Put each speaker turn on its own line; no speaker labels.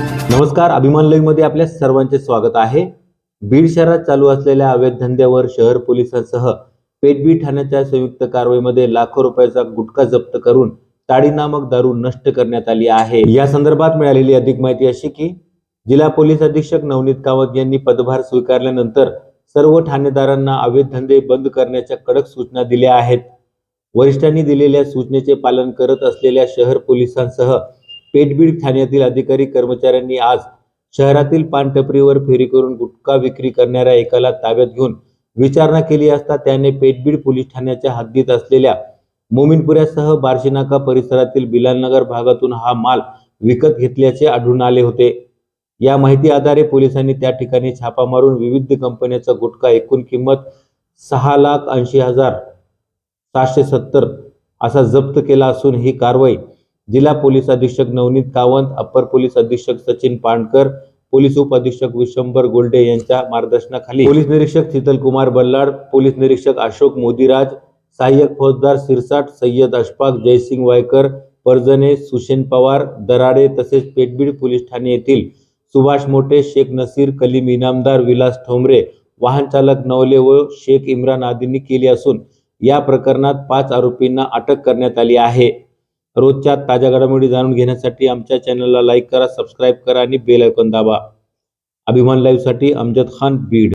नमस्कार अभिमान लाईव्हमध्ये आपल्या सर्वांचे स्वागत आहे. बीड शहरात चालू असलेल्या अवैध धंद्यावर शहर पोलिसांसह पेटबी ठाण्याच्या संयुक्त कारवाईमध्ये लाखो रुपयाचा गुटखा जप्त करून ताडी नामक दारू नष्ट करण्यात आली आहे. या संदर्भात मिळालेली अधिक माहिती अशी की जिल्हा पोलीस अधीक्षक नवनीत कामत यांनी पदभार स्वीकारल्यानंतर सर्व ठाणेदारांना अवैध धंदे बंद करण्याच्या कडक सूचना दिल्या आहेत. वरिष्ठांनी दिलेल्या सूचनेचे पालन करत असलेल्या शहर पोलिसांसह पेटबीड ठाण्यातील अधिकारी कर्मचाऱ्यांनी आज शहरातील पानटपरीवर फेरी करून गुटखा विक्री करणाऱ्या एकाला ताब्यात घेऊन विचारणा केली असता त्याने पेटबीड पोलीस ठाण्याच्या हद्दीत असलेल्या मोमिनपुऱ्यासह बार्शीनाका परिसरातील बिलालनगर भागातून हा माल विकत घेतल्याचे आढळून आले होते. या माहिती आधारे पोलिसांनी त्या ठिकाणी छापा मारून विविध कंपन्यांचा गुटखा एकूण किंमत सहा लाख ऐंशी हजार सातशे सत्तर असा जप्त केला असून ही कारवाई जिल्हा पोलीस अधीक्षक नवनीत कावंत अप्पर पोलीस अधीक्षक सचिन पांडकर पोलीस उपअधीक्षक विशंभर गोल्डे यांच्या मार्गदर्शनाखाली. पोलीस निरीक्षक शीतल कुमार बल्लाड पोलीस निरीक्षक अशोक मोदीराज सहाय्यक फौजदार सिरसाट सय्यद अशफाक जयसिंग वायकर परजने सुशेन पवार दराडे तसेच पेटबीड पोलीस ठाणे येथील सुभाष मोठे शेख नसीर कलीम इनामदार विलास ठोंबरे वाहन चालक नवले व शेख इम्रान आदींनी केली असून या प्रकरणात पाच आरोपींना अटक करण्यात आली आहे. रोजच्या ताज्या घडामोडी जाणून घेण्यासाठी आमच्या चॅनलला लाईक करा सबस्क्राईब करा आणि बेल आयकॉन दाबा. अभिमान लाईव्हसाठी अमजद खान बीड.